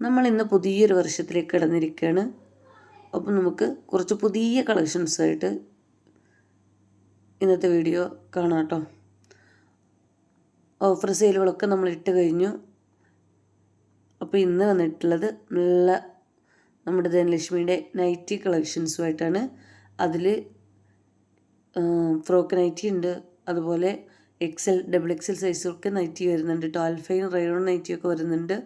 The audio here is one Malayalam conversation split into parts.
നമ്മൾ ഇന്ന് പുതിയൊരു വർഷത്തിലേക്ക് കിടന്നിരിക്കുകയാണ്. അപ്പം നമുക്ക് കുറച്ച് പുതിയ കളക്ഷൻസായിട്ട് ഇന്നത്തെ വീഡിയോ കാണാം കേട്ടോ. ഓഫർ സെയിലുകളൊക്കെ നമ്മൾ ഇട്ട് കഴിഞ്ഞു. അപ്പോൾ ഇന്ന് വന്നിട്ടുള്ളത് നല്ല നമ്മുടെ ധനലക്ഷ്മിയുടെ നൈറ്റി കളക്ഷൻസുമായിട്ടാണ് അതിൽ ഫ്രോക്ക് നൈറ്റി ഉണ്ട്. അതുപോലെ എക്സൽ ഡബിൾ എക്സൽ സൈസൊക്കെ നൈറ്റി വരുന്നുണ്ട് ടോൽഫൈൻ റയോൺ നൈറ്റിയൊക്കെ വരുന്നുണ്ട്.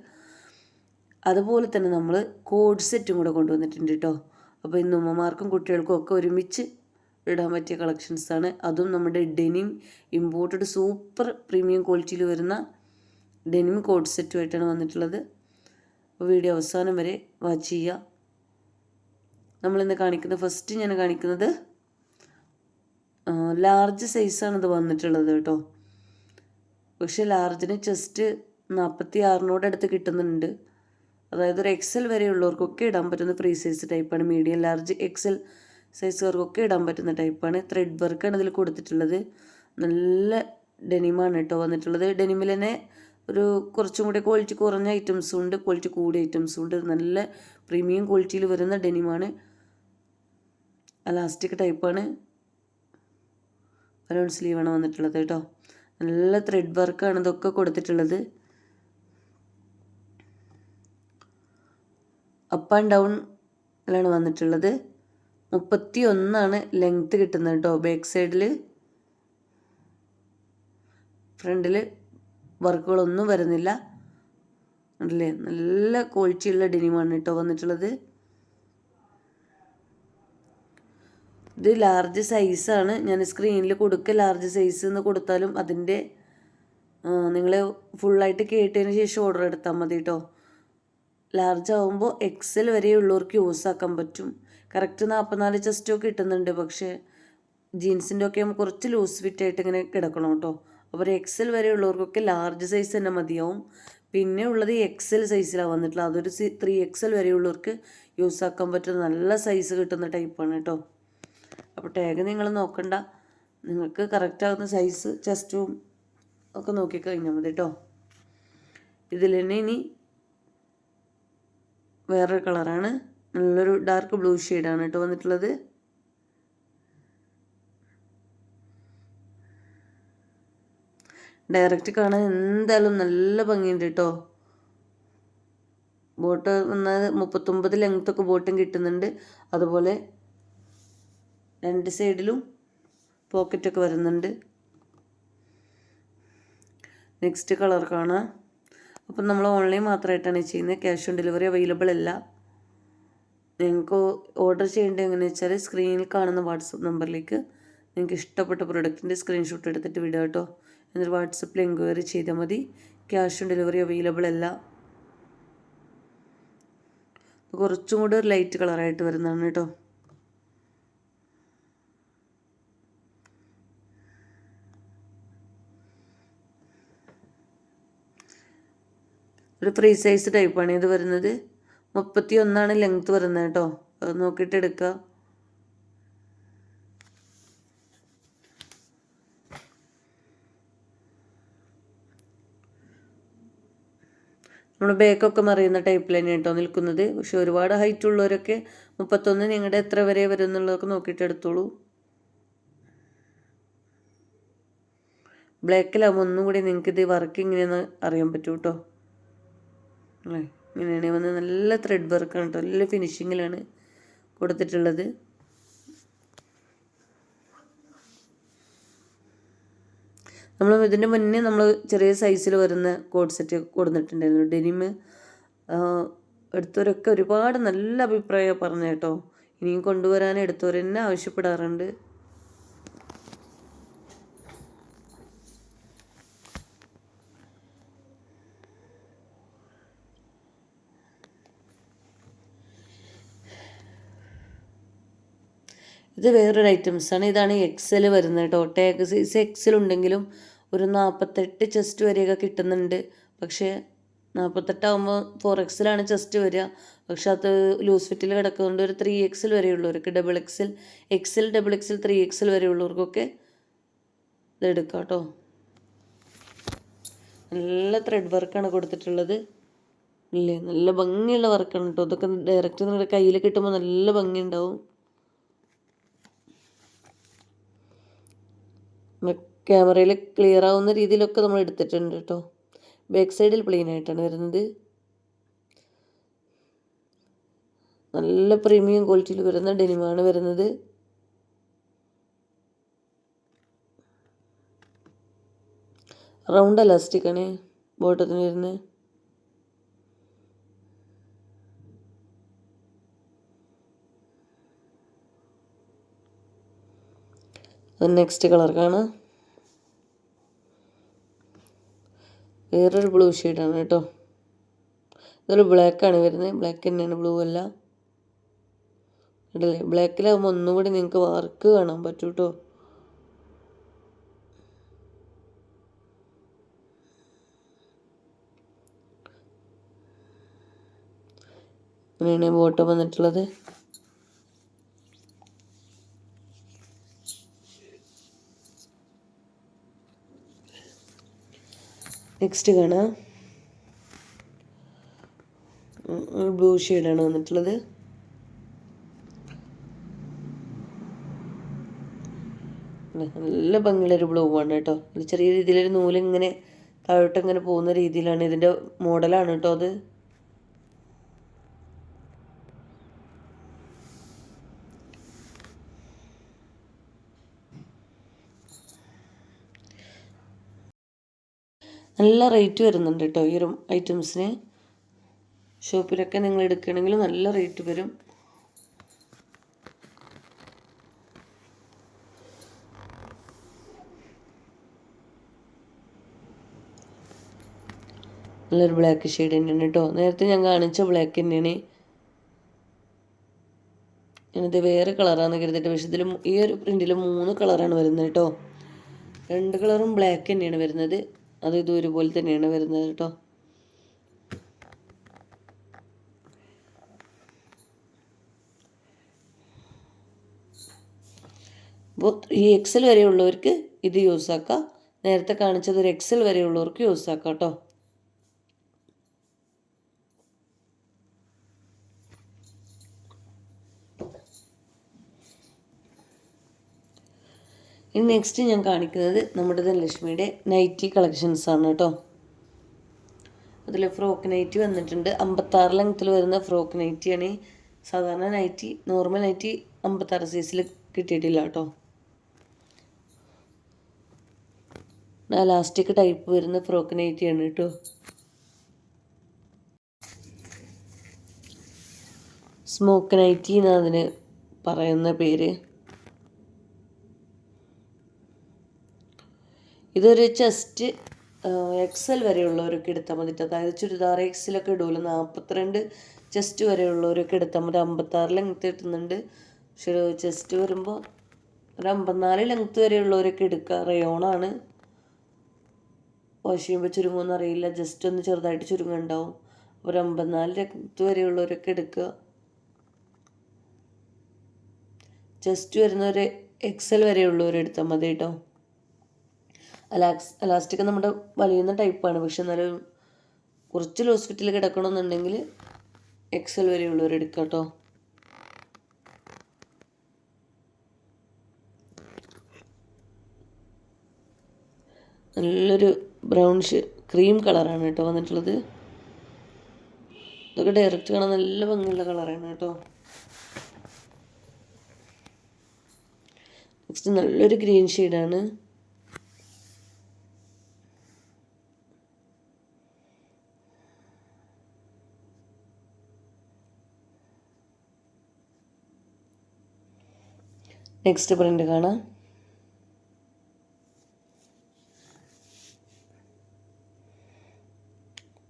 അതുപോലെ തന്നെ നമ്മൾ കോഡ് സെറ്റും കൂടെ കൊണ്ടുവന്നിട്ടുണ്ട് കേട്ടോ അപ്പോൾ ഇന്ന് ഉമ്മമാർക്കും കുട്ടികൾക്കും ഒക്കെ ഒരുമിച്ച് ഇടാൻ പറ്റിയ കളക്ഷൻസാണ് അതും നമ്മുടെ ഡെനിം ഇമ്പോർട്ടഡ് സൂപ്പർ പ്രീമിയം ക്വാളിറ്റിയിൽ വരുന്ന ഡെനിം കോഡ് സെറ്റുമായിട്ടാണ് വന്നിട്ടുള്ളത്. അപ്പോൾ വീഡിയോ അവസാനം വരെ വാച്ച് ചെയ്യുക. നമ്മളിന്ന് കാണിക്കുന്ന ഫസ്റ്റ് ഞാൻ കാണിക്കുന്നത് ലാർജ് സൈസാണ് ഇത് വന്നിട്ടുള്ളത് കേട്ടോ പക്ഷേ ലാർജിന് ചെസ്റ്റ് നാൽപ്പത്തി ആറിനോടടുത്ത് കിട്ടുന്നുണ്ട്. അതായത് ഒരു എക്സൽ വരെയുള്ളവർക്കൊക്കെ ഇടാൻ പറ്റുന്ന ഫ്രീ സൈസ് ടൈപ്പാണ് മീഡിയം ലാർജ് എക്സൽ സൈസുകാർക്കൊക്കെ ഇടാൻ പറ്റുന്ന ടൈപ്പാണ് ത്രെഡ് വർക്കാണ് ഇതിൽ കൊടുത്തിട്ടുള്ളത്. നല്ല ഡെനിമാണ് കേട്ടോ വന്നിട്ടുള്ളത്. ഡെനിമിൽ തന്നെ ഒരു കുറച്ചും കൂടി ക്വാളിറ്റി കുറഞ്ഞ ഐറ്റംസും ഉണ്ട്. ക്വാളിറ്റി കൂടിയ ഐറ്റംസും ഉണ്ട്. നല്ല പ്രീമിയം ക്വാളിറ്റിയിൽ വരുന്ന ഡെനിമാണ് അലാസ്റ്റിക് ടൈപ്പാണ് ബലൂൺ സ്ലീവാണ് വന്നിട്ടുള്ളത് കേട്ടോ. നല്ല ത്രെഡ് വർക്കാണ് ഇതൊക്കെ കൊടുത്തിട്ടുള്ളത്. അപ്പ് ആൻഡ് ഡൗണിലാണ് വന്നിട്ടുള്ളത്. മുപ്പത്തി ഒന്നാണ് ലെങ്ത്ത് കിട്ടുന്നത് കേട്ടോ ബാക്ക് സൈഡിൽ ഫ്രണ്ടിൽ വർക്കുകളൊന്നും വരുന്നില്ല. അല്ലേ? നല്ല ക്വാളിറ്റിയുള്ള ഡെനിമാണ് കേട്ടോ വന്നിട്ടുള്ളത്. ഇത് ലാർജ് സൈസാണ് ഞാൻ സ്ക്രീനിൽ കൊടുക്കുക ലാർജ് സൈസ് എന്ന് കൊടുത്താലും അതിന്റെ നിങ്ങൾ ഫുള്ളായിട്ട് കേട്ടതിന് ശേഷം ഓർഡർ എടുത്താൽ മതി കേട്ടോ ലാർജ് ആകുമ്പോൾ എക്സൽ വരെയുള്ളവർക്ക് യൂസ് ആക്കാൻ പറ്റും. കറക്റ്റ് നാൽപ്പത്തിനാല് ചെസ്റ്റോ കിട്ടുന്നുണ്ട്. പക്ഷേ ജീൻസിന്റെ ഒക്കെ കുറച്ച് ലൂസ് ഫിറ്റ് ആയിട്ട് ഇങ്ങനെ കിടക്കണം കേട്ടോ. അപ്പോൾ ഒരു എക്സൽ വരെയുള്ളവർക്കൊക്കെ ലാർജ് സൈസ് തന്നെ മതിയാവും. പിന്നെ ഉള്ളത് എക്സൽ സൈസിലാണ് വന്നിട്ടുള്ളത്. അതൊരു ത്രീ എക്സൽ വരെയുള്ളവർക്ക് യൂസ് ആക്കാൻ പറ്റുന്ന നല്ല സൈസ് കിട്ടുന്ന ടൈപ്പാണ് കേട്ടോ. അപ്പോൾ ടാഗ് നിങ്ങൾ നോക്കണ്ട. നിങ്ങൾക്ക് കറക്റ്റ് ആകുന്ന സൈസ് ചെസ്റ്റും ഒക്കെ നോക്കിക്കഴിഞ്ഞാൽ മതി കേട്ടോ. ഇതിൽ തന്നെ ഇനി വേറൊരു കളറാണ്. നല്ലൊരു ഡാർക്ക് ബ്ലൂ ഷെയ്ഡാണ് കേട്ടോ വന്നിട്ടുള്ളത്. ഡയറക്റ്റ് കാണാൻ എന്തായാലും നല്ല ഭംഗിയുണ്ട് കേട്ടോ. ബോട്ട് വന്നാൽ മുപ്പത്തൊമ്പത് ലെങ്ത്തൊക്കെ ബോട്ടും കിട്ടുന്നുണ്ട്. അതുപോലെ രണ്ട് സൈഡിലും പോക്കറ്റൊക്കെ വരുന്നുണ്ട്. നെക്സ്റ്റ് കളർ കാണാം. അപ്പം നമ്മൾ ഓൺലൈൻ മാത്രമായിട്ടാണ് ചെയ്യുന്നത്. ക്യാഷ് ഓൺ ഡെലിവറി അവൈലബിൾ അല്ല. നിങ്ങൾക്ക് ഓർഡർ ചെയ്യേണ്ടത് എങ്ങനെയാണെന്ന് വെച്ചാൽ സ്ക്രീനിൽ കാണുന്ന വാട്സപ്പ് നമ്പറിലേക്ക് നിങ്ങൾക്ക് ഇഷ്ടപ്പെട്ട പ്രൊഡക്റ്റിന്റെ സ്ക്രീൻഷോട്ട് എടുത്തിട്ട് വിടുക കേട്ടോ. എന്നിട്ട് വാട്സപ്പിൽ എൻക്വയറി ചെയ്താൽ മതി. ക്യാഷ് ഓൺ ഡെലിവറി അവൈലബിൾ അല്ല. കുറച്ചും കൂടി ഒരു ലൈറ്റ് കളറായിട്ട് വരുന്നതാണ് കേട്ടോ. ഒരു ഫ്രീ സൈസ് ടൈപ്പാണ് ഇത് വരുന്നത്. മുപ്പത്തി ഒന്നാണ് ലെങ്ത് വരുന്നത് കേട്ടോ. അത് നോക്കിയിട്ട് എടുക്കുക നമ്മുടെ ബേക്കൊക്കെ മറിയുന്ന ടൈപ്പിൽ തന്നെ കേട്ടോ നിൽക്കുന്നത്. പക്ഷെ ഒരുപാട് ഹൈറ്റ് ഉള്ളവരൊക്കെ മുപ്പത്തൊന്ന് നിങ്ങളുടെ എത്ര വരെ വരും എന്നുള്ളതൊക്കെ നോക്കിയിട്ട് എടുത്തോളൂ. ബ്ലാക്കിലാകുമ്പോൾ ഒന്നും കൂടി നിങ്ങൾക്ക് ഇത് വർക്ക് ഇങ്ങനെയെന്ന് അറിയാൻ പറ്റൂ കേട്ടോ. അല്ലേ ഇങ്ങനെയാണ്. വന്ന് നല്ല ത്രെഡ് വർക്കാണ് കേട്ടോ നല്ല ഫിനിഷിങ്ങിലാണ് കൊടുത്തിട്ടുള്ളത്. നമ്മൾ ഇതിന്റെ മുന്നേ നമ്മൾ ചെറിയ സൈസിൽ വരുന്ന കോഡ് സെറ്റ് കൊടുത്തിട്ടുണ്ടായിരുന്നു. ഡെനിമ് എടുത്തവരൊക്കെ ഒരുപാട് നല്ല അഭിപ്രായം പറഞ്ഞു കേട്ടോ. ഇനിയും കൊണ്ടുവരാൻ എടുത്തവർ തന്നെ ആവശ്യപ്പെടാറുണ്ട്. ഇത് വേറൊരു ഐറ്റംസാണ്. ഇതാണ് എക്സൽ വരുന്നത് കേട്ടോ. ടേക്ക് സൈസ് എക്സൽ ഉണ്ടെങ്കിലും ഒരു നാൽപ്പത്തെട്ട് ചെസ്റ്റ് വരെയൊക്കെ കിട്ടുന്നുണ്ട്. പക്ഷേ നാൽപ്പത്തെട്ടാകുമ്പോൾ ഫോർ എക്സിലാണ് ചെസ്റ്റ് വരിക. പക്ഷെ അത് ലൂസ് ഫിറ്റിൽ കിടക്കുന്നതുകൊണ്ട് ഒരു ത്രീ എക്സിൽ വരെയുള്ളവർക്ക് ഡബിൾ എക്സിൽ എക്സിൽ ഡബിൾ എക്സിൽ ത്രീ എക്സിൽ വരെയുള്ളവർക്കൊക്കെ ഇത് എടുക്കാം കേട്ടോ. നല്ല ത്രെഡ് വർക്കാണ് കൊടുത്തിട്ടുള്ളത്. ഇല്ലേ? നല്ല ഭംഗിയുള്ള വർക്കാണ് കേട്ടോ. ഇതൊക്കെ ഡയറക്റ്റ് നിങ്ങളുടെ കയ്യിൽ കിട്ടുമ്പോൾ നല്ല ഭംഗിയുണ്ടാവും. ക്യാമറയിൽ ക്ലിയർ ആവുന്ന രീതിയിലൊക്കെ നമ്മൾ എടുത്തിട്ടുണ്ട് കേട്ടോ ബാക്ക് സൈഡിൽ പ്ലെയിൻ ആയിട്ടാണ് വരുന്നത്. നല്ല പ്രീമിയം ക്വാളിറ്റിയിൽ വരുന്ന ഡെനിമാണ് വരുന്നത്. റൗണ്ട് അലാസ്റ്റിക് ആണ് ബോട്ടത്തിന് വരുന്നത്. നെക്സ്റ്റ് കളർ കാണാം വേറൊരു ബ്ലൂ ഷെയ്ഡാണ് കേട്ടോ. ഇതൊരു ബ്ലാക്കാണ് വരുന്നത് ബ്ലാക്ക് തന്നെയാണ് ബ്ലൂ അല്ല. ഇടല്ലേ ബ്ലാക്കിലാകുമ്പോൾ ഒന്നുകൂടി നിങ്ങൾക്ക് വർക്ക് കാണാൻ പറ്റും കേട്ടോ അങ്ങനെയാണ് ബോട്ടം വന്നിട്ടുള്ളത്. നെക്സ്റ്റ് കാണാം. ബ്ലൂ ഷെയ്ഡാണ് വന്നിട്ടുള്ളത്. നല്ല ഭംഗിയുള്ളൊരു ബ്ലൂ ആണ് കേട്ടോ. ചെറിയ രീതിയിലൊരു നൂലിങ്ങനെ താഴോട്ട് ഇങ്ങനെ പോകുന്ന രീതിയിലാണ് ഇതിന്റെ മോഡലാണ് കേട്ടോ അത്. നല്ല റേറ്റ് വരുന്നുണ്ട് കേട്ടോ ഈ ഒരു ഐറ്റംസിന് ഷോപ്പിലൊക്കെ നിങ്ങൾ എടുക്കുകയാണെങ്കിൽ നല്ല റേറ്റ് വരും. നല്ലൊരു ബ്ലാക്ക് ഷെയ്ഡ് തന്നെയാണ് കേട്ടോ നേരത്തെ ഞാൻ കാണിച്ച ബ്ലാക്ക് തന്നെയാണ്. ഞാനിത് വേറെ കളറാണെന്ന് കരുതിയിട്ട് പക്ഷെ ഇതിൽ ഈ ഒരു പ്രിന്റിൽ മൂന്ന് കളറാണ് വരുന്നത് കേട്ടോ രണ്ട് കളറും ബ്ലാക്ക് തന്നെയാണ് വരുന്നത്. അത് ഇതും ഒരുപോലെ തന്നെയാണ് വരുന്നത് കേട്ടോ. അപ്പോൾ ഈ എക്സൽ വരെയുള്ളവർക്ക് ഇത് യൂസ് ആക്കാം. നേരത്തെ കാണിച്ചത് ഒരു എക്സൽ വരെയുള്ളവർക്ക് യൂസ് ആക്കാം കേട്ടോ. ഇനി നെക്സ്റ്റ് ഞാൻ കാണിക്കുന്നത് നമ്മുടെ ധനലക്ഷ്മിയുടെ നൈറ്റി കളക്ഷൻസ് ആണ് കേട്ടോ. അതിൽ ഫ്രോക്ക് നൈറ്റി വന്നിട്ടുണ്ട്. അമ്പത്താറ് ലെങ്ത്തിൽ വരുന്ന ഫ്രോക്ക് നൈറ്റിയാണ് സാധാരണ നൈറ്റി നോർമൽ നൈറ്റി അമ്പത്താറ് സൈസിൽ കിട്ടിയിട്ടില്ല കേട്ടോ. ലാസ്റ്റിക് ടൈപ്പ് വരുന്ന ഫ്രോക്ക് നൈറ്റിയാണ് കേട്ടോ. സ്മോക്ക് നൈറ്റി എന്നാണ് അതിന് പറയുന്ന പേര്. ഇതൊരു ചെസ്റ്റ് എക്സൽ വരെയുള്ളവരൊക്കെ എടുത്താൽ മതി അതായത് ചുരിദാർ എക്സിലൊക്കെ ഇടുമല്ലോ നാൽപ്പത്തിരണ്ട് ചെസ്റ്റ് വരെയുള്ളവരൊക്കെ എടുത്താൽ മതി. അമ്പത്താറ് ലെങ്ത്ത് കിട്ടുന്നുണ്ട്. പക്ഷേ ചെസ്റ്റ് വരുമ്പോൾ ഒരു അമ്പത്തിനാല് ലെങ്ത്ത് വരെയുള്ളവരൊക്കെ എടുക്കുക റയോണാണ് വാഷ് ചെയ്യുമ്പോൾ ചുരുങ്ങുമെന്ന് അറിയില്ല. ജസ്റ്റ് ഒന്ന് ചെറുതായിട്ട് ചുരുങ്ങുണ്ടാവും. ഒരു അമ്പത്തിനാല് ലെങ്ത്ത് വരെയുള്ളവരൊക്കെ എടുക്കുക. ചെസ്റ്റ് വരുന്നവരെ എക്സൽ വരെയുള്ളവരെടുത്താൽ മതി കേട്ടോ അലാക്സ് അലാസ്റ്റിക് നമ്മുടെ വലിയുന്ന ടൈപ്പാണ് പക്ഷെ എന്നാലും കുറച്ച് ലൂസ് ഫിറ്റിൽ കിടക്കണമെന്നുണ്ടെങ്കിൽ എക്സൽ വരെയുള്ളവർ എടുക്കാം കേട്ടോ നല്ലൊരു ബ്രൗൺഷ് ക്രീം കളറാണ് കേട്ടോ വന്നിട്ടുള്ളത്. ഇതൊക്കെ ഡയറക്റ്റ് കാണാൻ നല്ല ഭംഗിയുള്ള കളറാണ് കേട്ടോ നെക്സ്റ്റ് നല്ലൊരു ഗ്രീൻ ഷെയ്ഡാണ് നെക്സ്റ്റ് പ്രിന്റ് കാണാം.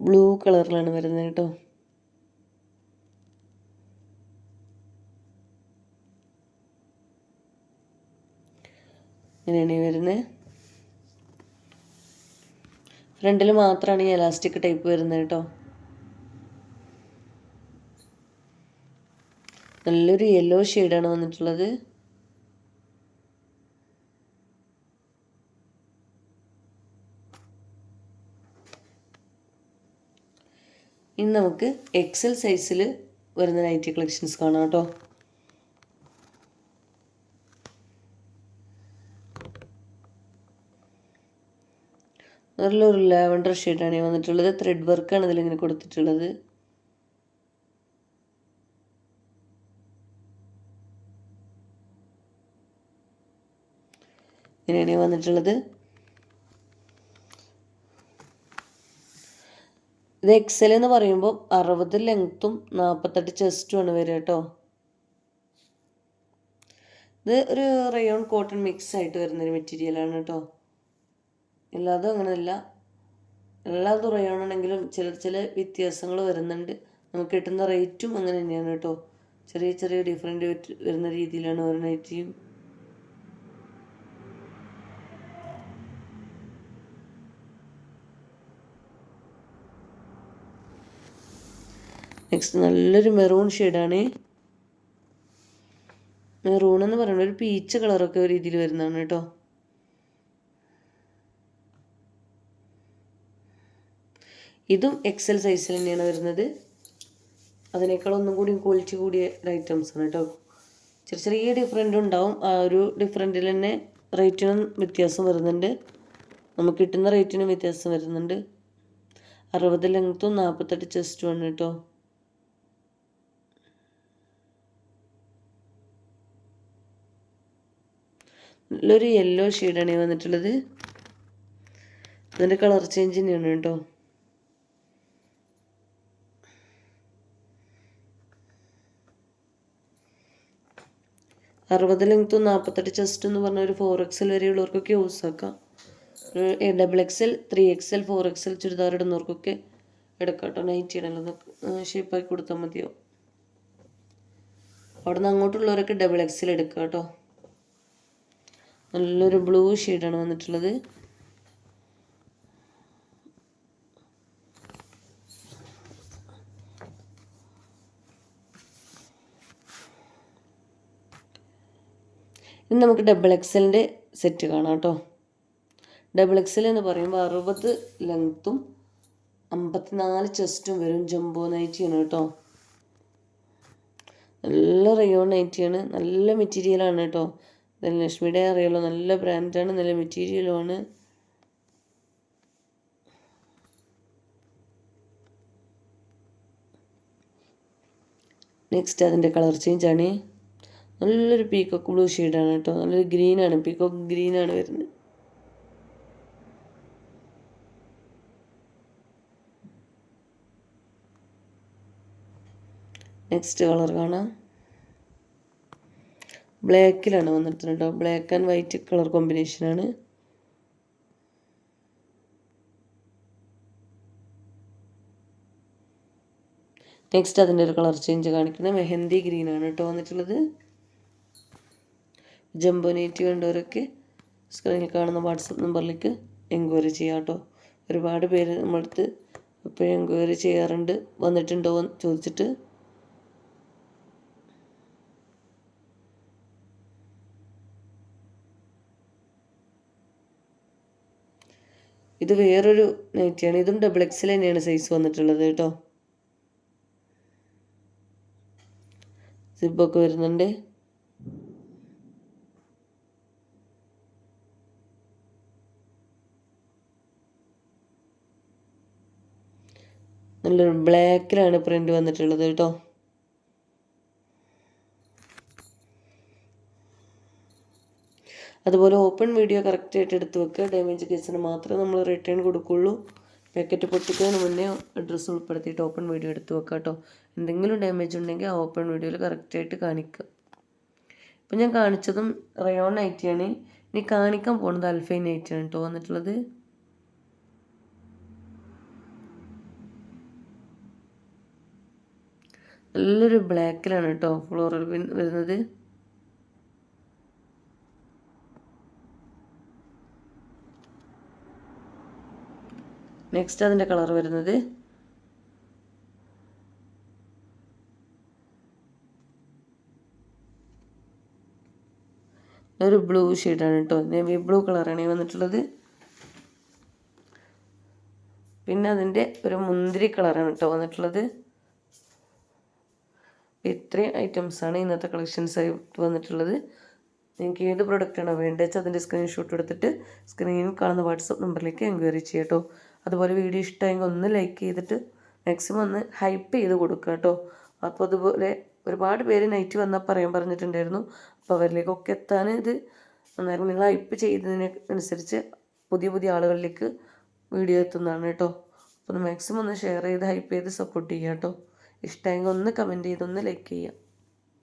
ബ്ലൂ കളറിലാണ് വരുന്നത് കേട്ടോ. ഇങ്ങനെയാണ് വരുന്നത്. ഫ്രണ്ടിൽ മാത്രമാണ് ഈ എലാസ്റ്റിക് ടൈപ്പ് വരുന്നത് കേട്ടോ. നല്ലൊരു യെല്ലോ ഷെയ്ഡാണ് വന്നിട്ടുള്ളത്. ഇനി നമുക്ക് എക്സൽ സൈസിൽ വരുന്ന നൈറ്റി കളക്ഷൻസ് കാണാം കേട്ടോ. നല്ലൊരു ലാവൻഡർ ഷെയ്ഡാണ് വന്നിട്ടുള്ളത്. ത്രെഡ് വർക്കാണ് ഇതിലിങ്ങനെ കൊടുത്തിട്ടുള്ളത്. ഇങ്ങനെയാണ് വന്നിട്ടുള്ളത്. ഇത് എക്സൽ എന്ന് പറയുമ്പോൾ അറുപത് ലെങ്ത്തും നാൽപ്പത്തെട്ട് ചെസ്റ്റുമാണ് വരിക കേട്ടോ ഇത് ഒരു റയോൺ കോട്ടൺ മിക്സ് ആയിട്ട് വരുന്നൊരു മെറ്റീരിയലാണ് കേട്ടോ എല്ലാതും അങ്ങനെയല്ല. എല്ലാതും റയോൺ ആണെങ്കിലും ചില ചില വ്യത്യാസങ്ങൾ വരുന്നുണ്ട്. നമുക്ക് കിട്ടുന്ന റേറ്റും അങ്ങനെ തന്നെയാണ് കേട്ടോ ചെറിയ ചെറിയ ഡിഫറെന്റ് വരുന്ന രീതിയിലാണ് ഓരോ നൈറ്റിയും നെക്സ്റ്റ് നല്ലൊരു മെറൂൺ ഷെയ്ഡാണ് മെറൂൺ എന്ന് പറയുന്നത് ഒരു പീച്ച് കളറൊക്കെ ഒരു രീതിയിൽ വരുന്നതാണ് കേട്ടോ. ഇതും എക്സൽ സൈസിൽ തന്നെയാണ് വരുന്നത്. അതിനേക്കാൾ ഒന്നും കൂടി ക്വാളിറ്റി കൂടിയ ഐറ്റംസ് ആണ് കേട്ടോ. ചെറിയ ചെറിയ ഡിഫറെന്റ് ഉണ്ടാവും. ആ ഒരു ഡിഫറെന്റിൽ തന്നെ റേറ്റിനും വ്യത്യാസം വരുന്നുണ്ട്. നമുക്ക് കിട്ടുന്ന റേറ്റിനും വ്യത്യാസം വരുന്നുണ്ട്. അറുപത് ലെങ്ത്തും നാൽപ്പത്തെട്ട് ചെസ്റ്റുമാണ് കേട്ടോ. നല്ലൊരു യെല്ലോ ഷെയ്ഡാണ് വന്നിട്ടുള്ളത്. അതിന്റെ കളർ ചേഞ്ച് തന്നെയാണ് കേട്ടോ. അറുപത് ലെങ്ത്തും നാൽപ്പത്തെട്ട് ചെസ്റ്റ് എന്ന് പറഞ്ഞ ഒരു ഫോർ എക്സൽ വരെയുള്ളവർക്കൊക്കെ യൂസ് ആക്കാം. Double XL three XL four XL churidar ഇടുന്നവർക്കൊക്കെ എടുക്കാം കേട്ടോ. നൈറ്റ് ഇടണല്ലോ ഷേപ്പാക്കി കൊടുത്താൽ മതിയോ അവിടെ നിന്ന് അങ്ങോട്ടുള്ളവരൊക്കെ ഡബിൾ എക്സൽ എടുക്കുക കേട്ടോ. നല്ലൊരു ബ്ലൂ ഷെയ്ഡാണ് വന്നിട്ടുള്ളത്. ഇനി നമുക്ക് ഡബിൾ എക്സലിന്റെ സെറ്റ് കാണാം കേട്ടോ. ഡബിൾ എക്സൽ എന്ന് പറയുമ്പോൾ അറുപത് ലെങ്ത്തും അമ്പത്തിനാല് ചെസ്റ്റും വരും ജംബോ നൈറ്റിയാണ് കേട്ടോ. നല്ല റയോൺ നൈറ്റിയാണ് നല്ല മെറ്റീരിയലാണ് കേട്ടോ. ധനലക്ഷ്മിയുടെ അറിയാലോ നല്ല ബ്രാൻഡാണ് നല്ല മെറ്റീരിയലുമാണ് നെക്സ്റ്റ് അതിന്റെ കളർ ചേഞ്ച് ആണ്. നല്ലൊരു പീക്കോക്ക് ബ്ലൂ ഷെയ്ഡാണ് കേട്ടോ. നല്ലൊരു ഗ്രീനാണ് പീക്കോക്ക് ഗ്രീനാണ് വരുന്നത്. നെക്സ്റ്റ് കളർ കാണാം. ബ്ലാക്കിലാണ് വന്നിട്ടുണ്ട്? കേട്ടോ ബ്ലാക്ക് ആൻഡ് വൈറ്റ് കളർ കോമ്പിനേഷനാണ് നെക്സ്റ്റ് അതിന്റെ ഒരു കളർ ചേഞ്ച് കാണിക്കുന്നത് മെഹന്തി ഗ്രീനാണ് കേട്ടോ വന്നിട്ടുള്ളത്. ജംബോനേറ്റ് വേണ്ടവരൊക്കെ സ്ക്രീനിൽ കാണുന്ന വാട്സപ്പ് നമ്പറിലേക്ക് എൻക്വയറി ചെയ്യാം കേട്ടോ. ഒരുപാട് പേര് നമ്മളടുത്ത് എപ്പോഴും എൻക്വയറി ചെയ്യാറുണ്ട്. വന്നിട്ടുണ്ടോ ചോദിച്ചിട്ട് ഇത് വേറൊരു നൈറ്റിയാണ്. ഇതും ഡബിൾ എക്സിൽ തന്നെയാണ് സൈസ് വന്നിട്ടുള്ളത് കേട്ടോ. സിബൊക്കെ വരുന്നുണ്ട്. നല്ലൊരു ബ്ലാക്കിലാണ് പ്രിന്റ് വന്നിട്ടുള്ളത് കേട്ടോ. അതുപോലെ ഓപ്പൺ വീഡിയോ കറക്റ്റായിട്ട് എടുത്ത് വെക്കുക. ഡാമേജ് കേസിന് മാത്രമേ നമ്മൾ റിട്ടേൺ കൊടുക്കുള്ളൂ. പാക്കറ്റ് പൊട്ടിക്കുന്നതിന് മുന്നേ അഡ്രസ്സ് ഉൾപ്പെടുത്തിയിട്ട് ഓപ്പൺ വീഡിയോ എടുത്ത് വെക്കുക കേട്ടോ എന്തെങ്കിലും ഡാമേജ് ഉണ്ടെങ്കിൽ ആ ഓപ്പൺ വീഡിയോയിൽ കറക്റ്റായിട്ട് കാണിക്കുക. ഇപ്പം ഞാൻ കാണിച്ചതും റയോൺ നൈറ്റിയാണ് ഇനി കാണിക്കാൻ പോകുന്നത് അൽഫൈൻ നൈറ്റിയാണ് കേട്ടോ വന്നിട്ടുള്ളത്. നല്ലൊരു ബ്ലാക്കിലാണ് കേട്ടോ ഫ്ലോറൽ വരുന്നത്. നെക്സ്റ്റ് അതിന്റെ കളർ വരുന്നത് ഒരു ബ്ലൂ ഷെയ്ഡാണ് കേട്ടോ നേവി ബ്ലൂ കളറാണ് ഈ വന്നിട്ടുള്ളത്. പിന്നെ അതിന്റെ ഒരു മുന്തിരി കളറാണ് കേട്ടോ വന്നിട്ടുള്ളത്. ഇത്രയും ഐറ്റംസാണ് ഇന്നത്തെ കളക്ഷൻസ് ആയിട്ട് വന്നിട്ടുള്ളത്. നിങ്ങൾക്ക് ഏത് പ്രൊഡക്റ്റാണോ വേണ്ടത് വെച്ചാൽ അതിന്റെ സ്ക്രീൻഷോട്ട് എടുത്തിട്ട് സ്ക്രീനിൽ കാണുന്ന വാട്സപ്പ് നമ്പറിലേക്ക് എൻക്വയറി ചെയ്യാം കേട്ടോ അതുപോലെ വീഡിയോ ഇഷ്ടമെങ്കിൽ ഒന്ന് ലൈക്ക് ചെയ്തിട്ട് മാക്സിമം ഒന്ന് ഹൈപ്പ് ചെയ്ത് കൊടുക്കുക കേട്ടോ. അപ്പോൾ അതുപോലെ ഒരുപാട് പേര് നൈറ്റ് വന്നാൽ പറയാൻ പറഞ്ഞിട്ടുണ്ടായിരുന്നു. അപ്പോൾ അവരിലേക്കൊക്കെ എത്താൻ ഇത് അന്നേരം നിങ്ങൾ ഹൈപ്പ് ചെയ്തതിന് അനുസരിച്ച് പുതിയ പുതിയ ആളുകളിലേക്ക് വീഡിയോ എത്തുന്നതാണ് കേട്ടോ. അപ്പോൾ മാക്സിമം ഒന്ന് ഷെയർ ചെയ്ത് ഹൈപ്പ് ചെയ്ത് സപ്പോർട്ട് ചെയ്യുക കേട്ടോ. ഇഷ്ടമെങ്കിൽ ഒന്ന് കമന്റ് ചെയ്ത് ഒന്ന് ലൈക്ക് ചെയ്യുക.